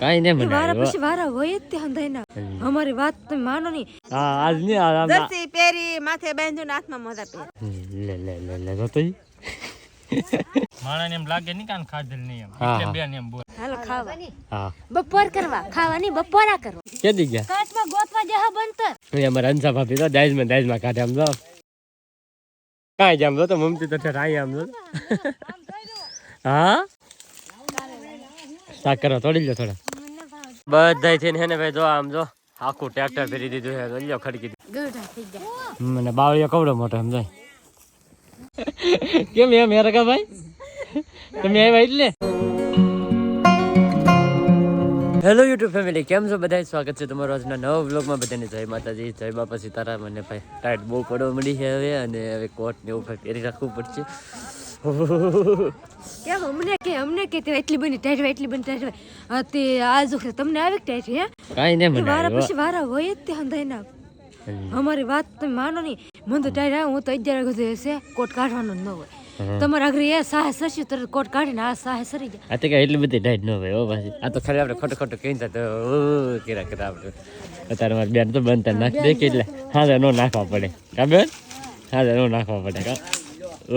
કાંઈ ને મને મારા પછી વારા હોય જ તે હંધાઈ ના અમારી વાત તમે માનો નહીં. હા આજ ને આ- જર્સી પહેરી માથે બાંધ્યું ને હાથમાં મોજા પહેરી. લે લે લે લે તો ઈ. માણસને એમ લાગે નહીં કાન ખાધેલ નહીં એમ. એટલે. બેન એમ બોલ. હાલો ખાવા. હા. બપોર કરવા ખાવાની બપોરા કરો. કેદી ગયા? કાચમાં ગોતવા જહા બનતર. એ અમારા અંસા ભાભી તો દાઈજમાં દાઈજમાં કાઢે આમ જો. કાંઈ જામ જો તો મમતી તો આઈ આમ જો. હા? શાક કરો, તોડી લો થોડા. થઈને હે ને ભાઈ, જો આમ જો, આખું ટ્રેક્ટર ફેરી દીધું છે લઈ લો ખડકી દીધું. મને બાવળીઓ કવડો મોટો, સમજાય? કેમ એમ હેરકા ભાઈ તમે આવ્યા એટલે? હેલો યુટ્યુબ ફેમિલી કેમ છો બધા સ્વાગત છે તમારું આજના નવા વ્લોગમાં બધાને. જય માતાજી, જય બાપા સીતારામ. અને ભાઈ, ટાઈટ બહુ પડવા મળી છે હવે, અને હવે કોટ ને એવું પહેરી રાખવું પડશે. કેમ? અમને કે અમને કે તે એટલી બની ટાઈટ એટલી બની ટાઈટ તે આ જો તમને આવી ટાઈટ હે? કાંઈ ને મને વારા પછી વારા હોય જ તે હંધાઈ ના. અમારી વાત તમે માનો નહીં. મને તો ટાઈટ આવે હું તો અગિયાર વાગે હશે કોટ કાઢવાનો ન હોય. તમારે આગળ એ સાહે સરસ્યું તરત કોટ કાઢીને આ સાહે સરી જાય. આ તો કઈ એટલી બધી ટાઈટ ન હોય ઓ પાછી. આ તો ખાલી આપણે ખોટું ખોટું કહી તો કેરા કેરા આપણે. અત્યારે મારી બેન તો બનતા નાખ દે કે એટલે. હા નો નાખવા પડે. કા બેન? હા નો નાખવા પડે કા?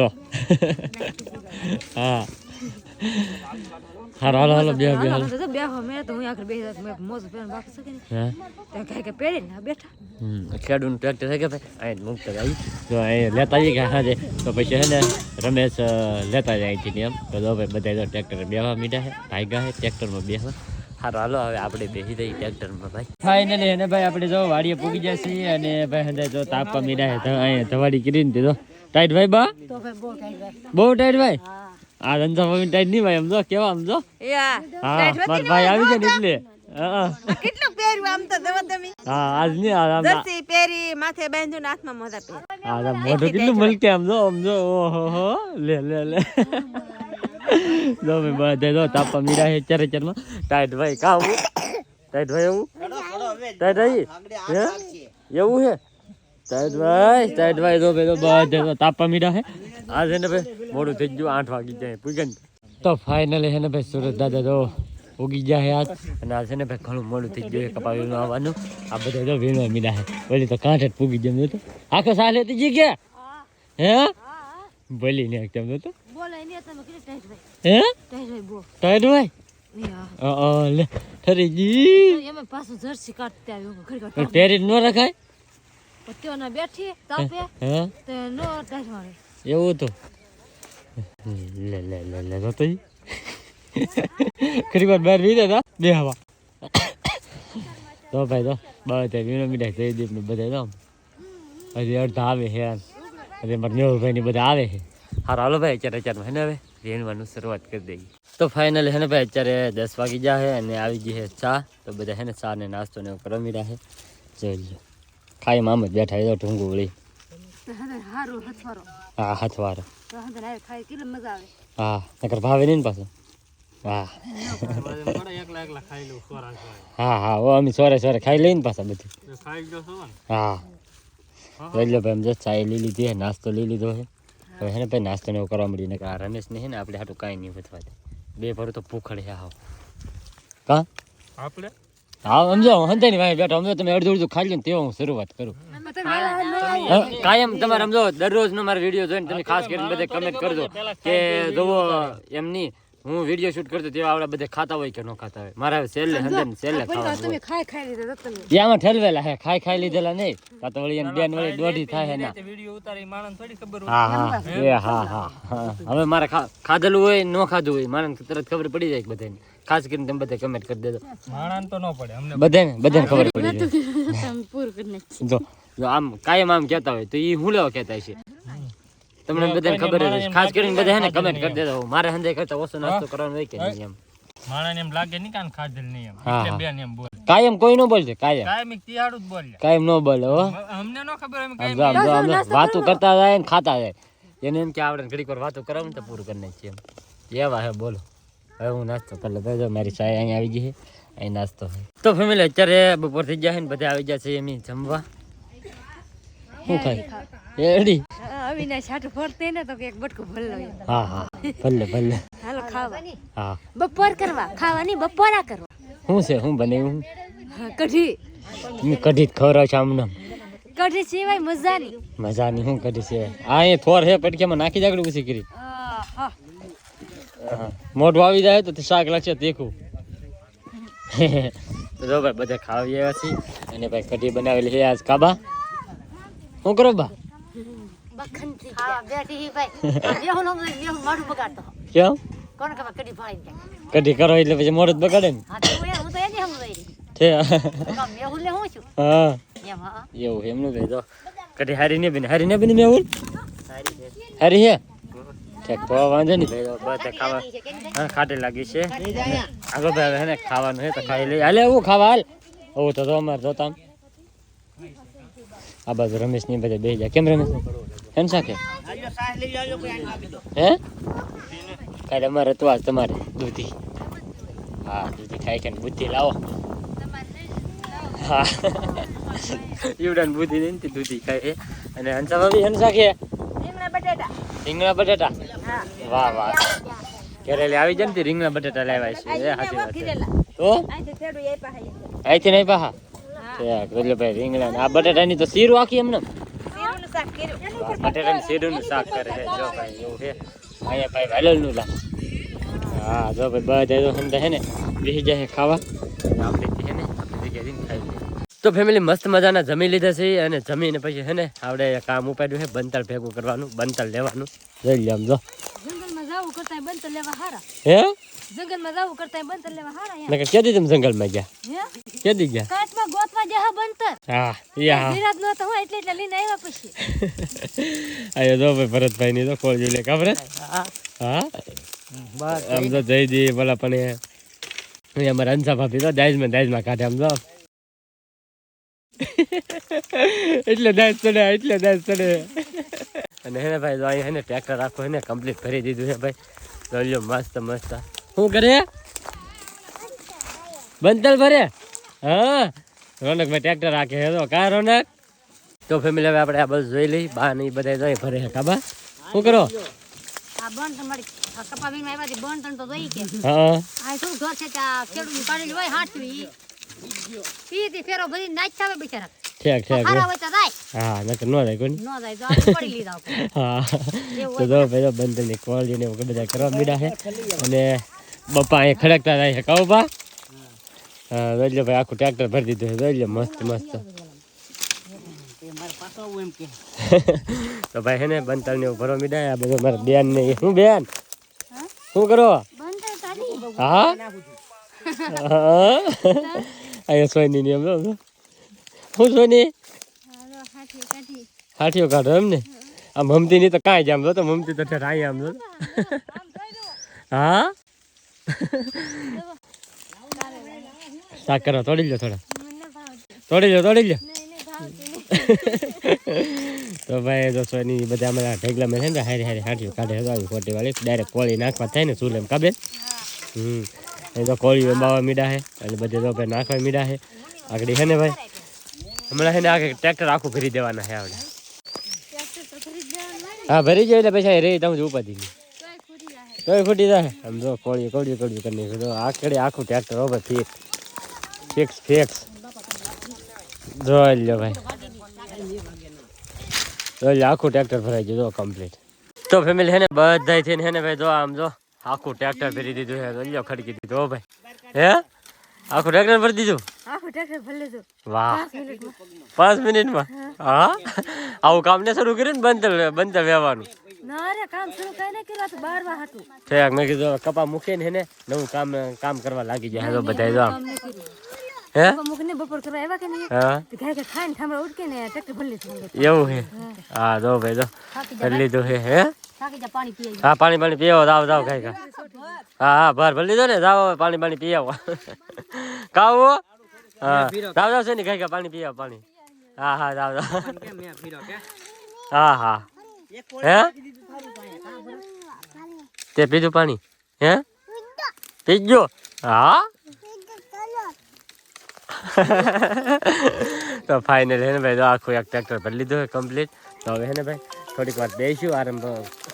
ઓ હા. હાલો હાલો હાલો બે બે હાલો તો બેહો મેં તો હું આગળ બેસી મે મોજું પેન બાકી શકે ને હા? ત્યાં કાંઈ કાંઈ પહેરીને આ બેઠા. હમ ખેડૂત ટ્રેક્ટર હે કે ભાઈ? અહીં મુક્ત આવી તો અહીં લેતા આવી ગયા હાજે. તો પછી હે ને રમેશ લેતા જાય છે ને એમ. તો જો ભાઈ બધા તો ટ્રેક્ટર બેહવા મીડા હે છે ટ્રેક્ટરમાં બેહવા. હારો હાલો હવે આપણે બેસી જઈએ ટ્રેક્ટરમાં ભાઈ. ફાઇનલી અને ભાઈ આપણે જો વાડીએ પૂગી જાય છીએ અને ભાઈ હંદે જો તાપવા મીડા છે તો અહીંયા ધવાડી કરીને દીધો. ટાઈટ ભાઈ બા? તો ભાઈ બહુ ટાઈટ ભાઈ. બહુ ટાઈટ ભાઈ? આ રંજા ભાઈ ટાઈટ નહીં ભાઈ સમજો કેવા સમજો હા મારા ભાઈ આવી જાય ને એટલે. હા કેટલું પહેર્યું આમ તો તમે? હા આજ નહીં આ- આમ- દર્શી પહેરી માથે બાંધ્યું ને હાથમાં મોજા પહેરી. આ મોઢું કેટલું મલકે આમ જો આમ જો ઓહો હો લે લે લે. જો ભાઈ બધે જો તાપા મીરા છે ચારે ચારમાં ટાઈટ ભાઈ કા ટાઈટ ભાઈ એવું? ટાઈટ ભાઈ? હે? એવું છે? ટાઈટ ભાઈ ટાઈટ ભાઈ જો ભાઈ જો બધે જો તાપા મીડા છે. આ છે ને ભાઈ મોડું થઈ ગયું આઠ વાગી જાય પૂગન તો ફાઇનલી હે ને ભાઈ સુરત દાદા તો ઉગી ગયા આજ. અને આ છે ને ભાઈ ઘણું મોડું થઈ ગયું કપાવી કપા આવવાનું. આ બધા તો વીણવા મીડા હે ઓલી તો કાંઠે જ પૂગી જેમ તો. આખો સાલ હતી જી ગયા? હે? બોલી ને તેમ તો. બોલે નહીં તમે કેટલી ટાઈટ હે? ટાઈટ ભાઈ બહુ ટાઈટ ભાઈ નહીં હા. અ અ, લે ઠરી જી. એમાં પાછું જર્સી કાઢતા આવ્યો ઘડી પણ પહેરી ન રખાય. પત્તીઓના બેઠી તાપે હે? નો ટાઈટ મારે એવું તો? લે લે લે લે તો તો ખરી વાર બહાર હતા બે હવા તો ભાઈ તો વીણો જયદીપ ને બધા તો. હજી અડધા આવે યાર. હજી મારા મેહુલભાઈ ને બધા આવે છે. હારા હાલો ભાઈ અત્યારે અત્યારમાં હે ને હવે વીણવાનું શરૂઆત કરી દઈએ. તો ફાઇનલી હે ને ભાઈ અત્યારે દસ વાગી જાય અને આવી ગઈ છે ચા. તો બધા હે ને ચા ને નાસ્તો ને એવું કરવા મીડા છે. જોઈ લો ખાઈ આમ જ બેઠા એ તો ઢૂંગું વળી. હારું હથવારો. હા હાથવાર. તો હંદર આવે ખાઈ કેટલી મજા આવે. હા નકર ભાવે નહીં ને પાછું. હા. હા હા ઓ અમે સોરે સોરે ખાઈ લઈને પાછા બધું. ખાઈ ગયો છો ને હા. જોઈ લો ભાઈ એમ જો ચાય લઈ લીધી હે નાસ્તો લઈ લીધો છે હવે હે ને ભાઈ નાસ્તો ને એવું કરવા મળી ને આ રમેશ ને હે ને આપણે હાટું કાંઈ નહીં વધવા દે. બે ભરું તો ભૂખડ છે હા કા? આપણે? હા સમજો હું હંતાની ભાઈ બેઠો સમજો તમે અડધું અડધું ખાઈ લો તેવો હું શરૂઆત કરું. કાયમ તમારે સમજો દરરોજ નો મારો વીડિયો જોઈને તમે ખાસ કરીને બધે કમેન્ટ કરજો કે જોવો એમ નહીં હું વીડિયો શૂટ કરતો તેવા આવડે બધે ખાતા હોય કે ન ખાતા હોય. મારા છેલ્લે હંધે ને છેલ્લે ખાવાનું તમે ખાઈ ખાઈ લીધા તમે. ત્યાંમાં ઠેલવેલા હે ખાઈ ખાઈ લીધેલા નહીં. તા તો વળી બેન વળી દોઢી થાય હે ના વિડિયો ઉતારી માણન થોડી ખબર હા હા. એ હા હા હવે મારે ખાધેલું હોય ન ખાધું હોય માણન તરત ખબર પડી જાય બધાને. ખાસ કરીને તમે બધા કમેન્ટ કરી દેજો. માણન તો ન પડે અમને બધાને બધાને ખબર પડી જાય. તમે કરી નાખી જો જો આમ કાયમ આમ કહેતા હોય તો એ હું લેવા કહેતા છે તમને બધાને ખબર જ હશે. ખાસ કરીને બધા હે ને કમેન્ટ કરી દેતા હું મારે હંધે કરતા ઓછો નાસ્તો કરવાનો હોય કે નહીં એમ માણસને એમ લાગે નહીં કાન ખાધેલ નહીં એમ એટલે બેન એમ બોલ. કાયમ કોઈ નો બોલશે કાયમ. કાયમિક તિહાડું જ બોલ્યા કાયમ નો બોલે હો. અમને નો ખબર એમ કાયમ વાતું કરતા જાય ને ખાતા જાય. એને એમ કે આપણે ઘડીક પર વાતો કરાવું ને તો પૂરું કરી નાખીએ એમ. એવા હે બોલો. હવે હું નાસ્તો કરી લેતો જો મારી સાય અહીંયા આવી ગઈ છે. અહીં નાસ્તો તો ફેમિલી અત્યારે બપોર થઈ ગયા છે ને બધા આવી ગયા છે એમ જમવા. શું ખાય? એડી અવિનાશ હાટું ફરતે ને તો એક બટકું ભલ લો હા હા. ભલે ભલે. હાલો ખાવા. હા. બપોર કરવા. ખાવાની બપોરા કરવા. શું છે? શું બનાવ્યું હું? કઢી. મેં કઢી જ ખવડાવ છે આમને કઢી સિવાય મજાની મજાની શું કઢી છે આ એ થોર હે પટકેમાં નાખી જાગડી ઉછી કરી. હા. મોઢું આવી જાય તો તે શાક લાગશે દેખું. જો ભાઈ બધા ખાવી આવ્યા છીએ. અને ભાઈ કઢી બનાવેલી છે આજ કાબા. શું કરો બા? ખાવા બેઠી ભાઈ. બેહું નો બેહું મારું બગાડતો. કેમ? કોણ ખબર કઢી ફાડી કઢી કરો એટલે પછી મોઢું બગાડે ને? હા તો હું હું તો એને સમજાઈ છે. મેહુલ ને હું છું? હા. એમ હા એવું એમનું ભાઈ તો. કઢી હારી નહીં બને હારી નહીં બને મેહુલ હારી હે? ઠીક તો વાંધો નહીં. ભાઈ બધા ખાવા. હા ખાટી લાગી છે. આગળ ભાઈ હવે હે ખાવાનું છે તો ખાઈ લઈ હાલે એવું ખાવા હાલ. એવું તો અમારે જોતા. આ બાજુ રમેશની બધા બે જાય કેમ રમેશ? એમ સાખે હે? કાલે અમારે તો આજ તમારે દૂધી. હા દૂધી ખાઈ ખાઈને બુદ્ધિ લાવો. હા. ઈવડાને બુદ્ધિ તે દૂધી ખાય અને હંસા ભાભી હંસા કે? રીંગણા બટેટા. વાહ વાહ. કેરેલી આવી જાય ને રીંગણા બટાટા લાવ્યા છે વાત તો? અહીંથી નહીં પાહા? એટલે ભાઈ રીંગણા આ બટાટાની તો શીરું આખી એમને. શીરુંનું શાક કર્યું. બટાટાની શીરુંનું શાક કરે છે. જો ભાઈ એવું છે. અહીંયા ભાઈ વાલોલનું લા. હા જો ભાઈ બધા તો સમજા છે ને બેસી જાય ખાવા. આપણે છે ને જગ્યાએ જઈને ખાઈ લઈએ. તો ફેમિલી મસ્ત મજાના જમી લીધા છે અને જમીને પછી છે ને આપણે કામ ઉપાડ્યું છે બંતર ભેગું કરવાનું બંતર લેવાનું. જોઈ લે આમ જો. જંગલમાં જવું કરતા બંતર લેવા હારા. હે? જંગલમાં જવું કરતા બંતર લેવા હારા નકર ક્યાંથી તમે જંગલમાં ગયા? ક્યાંથી ગયા? કાચમાં ગોતવા જહા બનતર. હા યા વિરાટ નો તો હું એટલે એટલે લઈને આવ્યા પછી. આયો જો ભાઈ ભરતભાઈ ની તો કોલ જોઈ લે ખબર હા? આમ તો જઈ દી બોલા પણ એ અહીં અંસા ભાભી તો દાઈજમાં દાઈજમાં કાઢે આમ તો એટલે દાઈજ ચડે એટલે દાઈજ ચડે. અને હે ભાઈ જો અહીંયા હે ને ટ્રેક્ટર આખું હે ને કમ્પ્લીટ ભરી દીધું છે ભાઈ. તો મસ્ત મસ્ત. શું કરે? બંતલ ભરે? હા? રોનકભાઈ ટ્રેક્ટર રાખે હે તો કા રોનક? તો ફેમિલી હવે આપણે આ બસ જોઈ લઈ. બા ને બધા જોઈ ફરે હે કાબા શું કરો? આ બંતર મારી કપા વીણ આવ્યા હતી બંતર તો જોઈ કે. હા. આ શું ઘર છે ત્યાં ખેડૂત કાઢેલી હોય હાથવી ઈ તી ફેરો બધી નાચ આવે બિચારા. ઠીક ઠીક હારા હોય તો જાય. હા નકર ન જાય કોઈ ન જાય તો આપણે પડી લીધા હા. તો જો ભાઈ ક્વોલિટી ને બધા કરવા મીડા છે. અને બપ્પા અહીંયા ખડકતા જાય છે કાઉ બા? હા જોઈ લો ભાઈ આખું ટ્રેક્ટર ભરી દીધું છે જોઈ મસ્ત મસ્ત તો ભાઈ હે ને બંતલ ને ભરવા મીડા આ બધું મારા બેન ને શું બેન શું કરો હા અહીંયા સોની ની એમ શું સોની હાથીઓ કાઢો એમ ને આ મમતી ની તો કાંઈ જ આમ જો તો મમતી તો ઠેર આમ હા શાક કરો તોડી લો થોડા. તોડી લો તોડી લો તો ભાઈ દોસ્તો એની બધા અમારા ઢેગલા મેં છે ને હારી હારી હાથીઓ કાઢે હગાવી ખોટી વાળી. ડાયરેક્ટ કોળી નાખવા થાય ને ચૂલે કાબે હમ. એ તો કોળી બાવા મીડા છે અને બધે તો ભાઈ નાખવા મીડા છે. આગળ છે ને ભાઈ? હમણાં છે ને આખે ટ્રેક્ટર આખું ભરી દેવાના છે આપણે હા ભરી જાય એટલે પછી રે તમે ઉપાધી નહીં તોય ખૂટી જાય આમ જો કોળી કોળી કોળી કરી નાખ્યું આખડે આખું tractor over fix fix fix જોઈ લો ભાઈ જોઈ લ્યો આખું ટ્રેક્ટર ભરાઈ ગયું જો કમ્પ્લીટ તો ફેમિલી હે ને બધા થઈને હે ને ભાઈ જો આમ જો આખું ટ્રેક્ટર ભરી દીધું છે જોઈ લ્યો ખડકી દીધું હો ભાઈ હે આખું ટ્રેક્ટર ભરી દીધું આખું ટ્રેક્ટર ભરી લીધું વાહ પાંચ મિનિટમાં હા આવું કામ ને શરૂ કર્યું ને બંધ બંધ વેવાનું કપા મૂકીને હે ને નવું કામ કામ કરવા લાગી જાય તો બધા હે? મૂકીને બપોર કરવા આવ્યા કે નહીં? હા? તો ગાય ખાઈને ઠામડા ઉડકે ને ટ્રેક્ટર ભરી લીધું એવું હે. હા જો ભાઈ જો. ભરી લીધું હે? હે પાણી હા પાણી પાણી પીવો જાવ જાવ ખાઈ ખા હા હા ભર ભરી લીધો ને જાવ પાણી પાણી પી આવો. કાવો હા? જાવ જાવ છે ને ખાઈ ખા પાણી પી આવો પાણી. હા હા જાવ જાવ હા હા. હે? તે પીધું પાણી. હે? પીજો હા? તો ફાઇનલ હે ને ભાઈ, તો આખું એક ટ્રેક્ટર ભરી લીધું છે કમ્પ્લીટ તો હવે હે ને ભાઈ, થોડીક વાર બેસીશું આરામ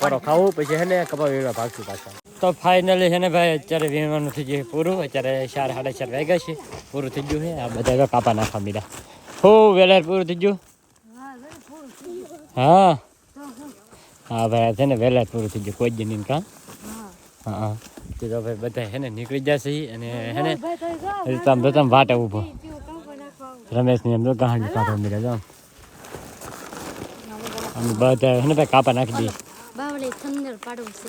પરો ખાવું, પછી હે ને કપા વીણવા ભાગશું પાછા. તો ફાઇનલી છે ને ભાઈ, અત્યારે વીણવાનું થઈ ગયું પૂરું. અત્યારે ચાર, સાડા ચાર વાગ્યા છે. પૂરું થઈ ગયું છે આ બધા કાપા નાખવા મીડા હો, વેલાર પૂરું થઈ ગયું? હા. હા, ભાઈ છે ને વહેલા પૂરું થઈ ગયું. કોઈ જ નહીં કામ હા. તે ભાઈ બધા હેને ને નીકળી જશે અને હે ને તમ તો આમ તો વાટે ઊભો. રમેશની એમ તો કહાણી કાઢવા મીડા જો અમે બધા હે ને ભાઈ કાપા નાખી દઈએ બાવળી થંદર પાડવું છે.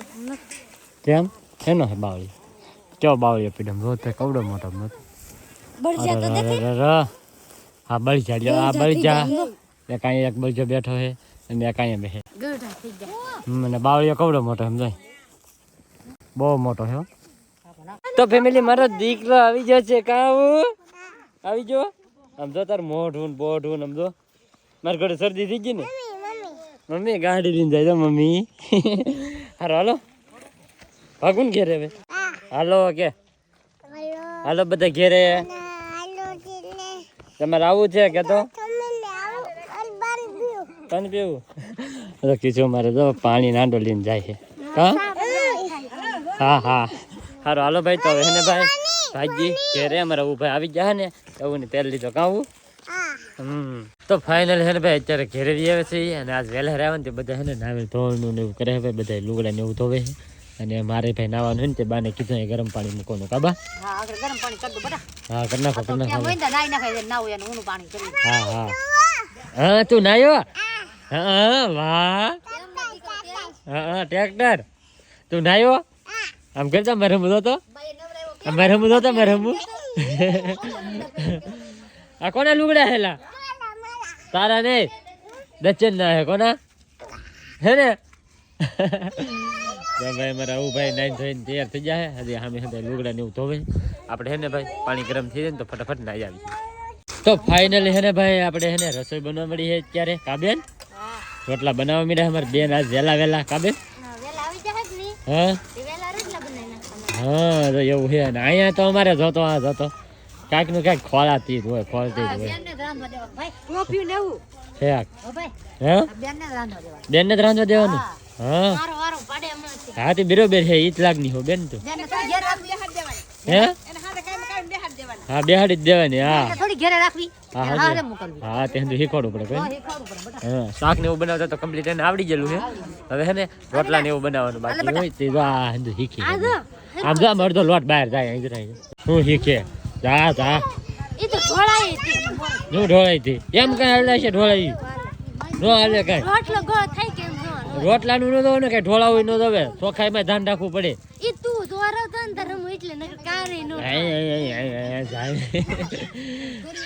કેમ? શેનો હે બાવળી? ચો બાવળી પીડમ રોજ તે કવડો મોટો મત બળજા તો દેખાય હા બળજા લ્યો આ બળજા. એક અહીંયા એક બળજો બેઠો છે અને એક જાય હમ, અને બાવળીઓ કવડો મોટો સમજાય? બહુ મોટો છે. તો ફેમિલી મારો દીકરો આવી ગયો છે કાવું આવી ગયો? આમ જો તાર મોઢું બોઢું ને આમ જો. મારી ઘરે શરદી થઈ ગઈ ને? મમ્મી ગાડી લઈને જાય મમ્મી. હારો હાલો. ભાગું ઘેરે હવે. હાલો, કે? હાલો, બધા ઘેરે. તમારે આવું છે કે તો? તને પીવું? તો કીધું મારે તો પાણી નાંડો લઈને જાય છે. હા? હા હા. સારું હાલો ભાઈ તો હવે ને ભાઈ ભાઈજી ઘેરે અમારા ઊભા ભાઈ આવી ગયા ને એવું ને પહેલી લીધો કાવું હમ. તો ફાઇનલ હે ને ભાઈ અત્યારે ઘેરે બી આવે છે અને આજ વહેલા આવે ને તે બધા હે ને નાવે ધોવાનું ને એવું કરે છે ભાઈ બધા લુગડા ને એવું ધોવે છે. અને મારે ભાઈ નાવાનું હોય ને તે બાને કીધું એ ગરમ પાણી મૂકવાનું કાબા હા ગરમ પાણી કરી દો હા કરી નાખો કરી નાખો ત્યાં મોઈંદા નાઈ નાખાય ના હોય ઊનું પાણી કરી હા હા. હા તું નાયો? હા વાહ. હા હા ટ્રેક્ટર. તું નાયો? આમ કરતા મારે રમતો તો? મેં રમતો તો મેં રમવું આ કોના લુગડા હેલા? તારા ને દચન ના હે કોના? હે ને? ભાઈ મારા આવું ભાઈ નાઈન થઈને તૈયાર થઈ જાય હજી સામે સામે લુગડા ને એવું ધોવે. આપણે હે ને ભાઈ પાણી ગરમ થઈ જાય ને તો ફટાફટ નાઈ આવી. તો ફાઇનલી હે ને ભાઈ આપણે હે ને રસોઈ બનવા મળી છે અત્યારે. કાબેન રોટલા બનાવવા મળ્યા અમારે બેન આજ વહેલા વહેલા કાબેન વેલા નહીં હા વેલા રોટલા બનાવી નાખવાના હા તો એવું છે ને. અહીંયા તો અમારે જોતો આ જોતો. કાંઈકનું કાંઈક ખોલાતી જ હોય. ખોળતી જ હોય બેન ને જ રાંધવા દેવાનું. હા. મારો વારો પાડે હમણાં છે. હા તે બરોબર છે ઈ જ લાગની હો બેન તું. હે? એને હાથે કાંઈ ને કાંઈ બેહાડ દેવાના. હા બેહાડી જ દેવાની હા. થોડી ઘેરે રાખવી. હા હા હારે મોકલવી હા તે હંધું શીખવાડવું પડે હા શાક ને એવું બનાવતા તો કમ્પ્લીટ એને આવડી ગયેલું છે. હવે હે ને રોટલા ને એવું બનાવવાનું બાકી હોય તે જો આ હંધું શીખી આમ જો આમ અડધો લોટ બહાર જાય અહીં જાય હું શીખે? જા જા. એ તો ઢોળાઈ હતી. હું ઢોળાઈ હતી? એમ કઈ હાલે છે ઢોળાઈ? નો હાલે કઈ. રોટલો ગો થાય કેમ જોવાનું રોટલાનું ન દો ને કઈ ઢોળાવું નો દવે ચોખાઈમાં ધ્યાન રાખવું પડે. એ તું દોરો તો ને તારે એટલે ન કારે નો સારું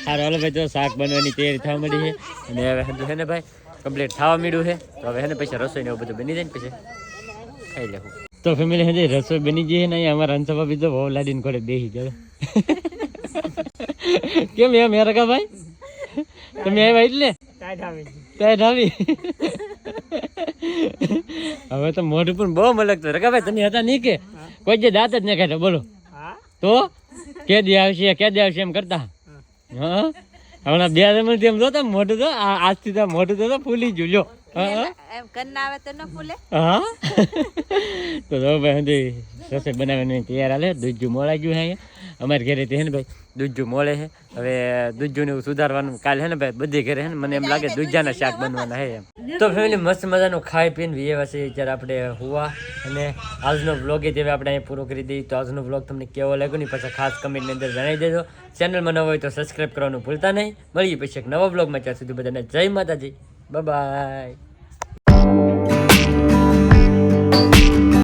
હાલો ભાઈ તો શાક બનવાની તૈયારી થવા મળી છે. અને હવે હે ને ભાઈ કમ્પ્લીટ થવા મળ્યું છે. તો હવે હે ને પછી રસોઈ ને એવું બધું બની જાય ને પછી ખાઈ લેવું. તો ફેમિલી હજી રસોઈ બની જઈએ ને અમારા હંસા બીજો બહુ લાડીને ઘરે બેસી ગયો. કેમ એમ હેરકા ભાઈ? તમે આવ્યા એટલે? ટાઈટ આવી હવે તો મોઢું પણ બહુ મલકતો રકા ભાઈ, તમે હતા નહીં કે? કોઈ જે દાંત જ ન કાઢે, બોલો. તો? કે દે આવશે કે દે આવશે એમ કરતા? હા? હમણાં બે રમણ તેમ જોતા મોઢું તો આજથી તો મોઢું તો ફૂલી ગયું એમ આવે તો તો ભાઈ રસોઈ બનાવવાની તૈયાર હાલે દૂધજું મોળાઈ ગયું છે અમારે ઘરે તે હે ને ભાઈ દૂધજું મોળે છે. હવે દૂધજું ને સુધારવાનું કાલે હે ને ભાઈ બધી ઘરે હે ને મને એમ લાગે દૂધાના શાક બનવાના એમ. તો ફેમિલી મસ્ત મજાનું ખાઈ પીને વીએ છે જ્યારે આપણે હુવા અને આજનો બ્લોગ એ આપણે અહીંયા પૂરો કરી દઈએ તો આજનો બ્લોગ તમને કેવો લાગ્યો નહીં પછી ખાસ કમેન્ટની અંદર જણાવી દેજો. ચેનલમાં નવો હોય તો સબસ્ક્રાઈબ કરવાનું ભૂલતા નહીં. મળીએ પછી એક નવા વ્લોગમાં ત્યાં સુધી બધાને જય માતાજી. Bye-bye!